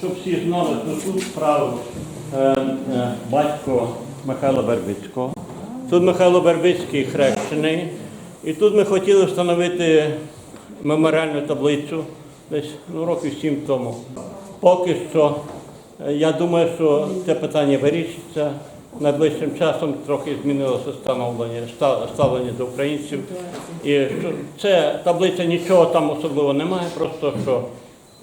щоб всі знали, то тут правив е, е, батько Михайла Бербицького. Тут Михайло Бербицький хрещений. І тут ми хотіли встановити меморіальну таблицю десь ну, років сім тому. Поки що, е, я думаю, що це питання вирішиться. Найближчим часом трохи змінилося становлення, ста- ставлення до українців. І це таблиця нічого там особливого немає, просто що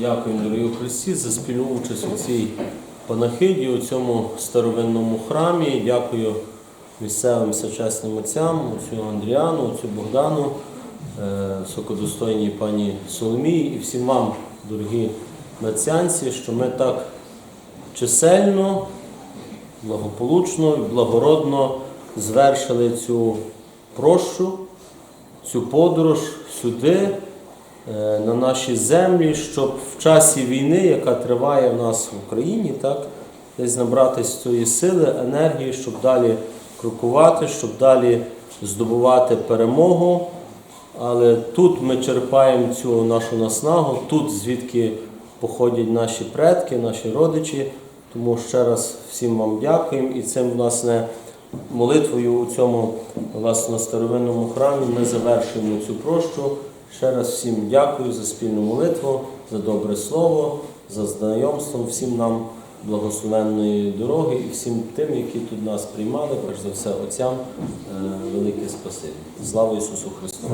Дякую, дорогі Христі, за спільну участь у цій панахиді, у цьому старовинному храмі. Дякую місцевим сучасним отцям, отцю Андріану, отцю Богдану, високодостойній пані Соломії і всім вам, дорогі нацянці, що ми так чисельно, благополучно і благородно звершили цю прощу, цю подорож сюди, е, на наші землі, щоб в часі війни, яка триває в нас в Україні, так, десь набратись цієї сили, енергії, щоб далі крокувати, щоб далі здобувати перемогу. Але тут ми черпаємо цю нашу наснагу, тут звідки походять наші предки, наші родичі. Тому ще раз всім вам дякуємо і цим, власне, молитвою у цьому власне, старовинному храмі ми завершуємо цю прощу. Ще раз всім дякую за спільну молитву, за добре слово, за знайомство, всім нам благословенної дороги і всім тим, які тут нас приймали, перш за все, отцям, е, велике спасибі. Слава Ісусу Христу!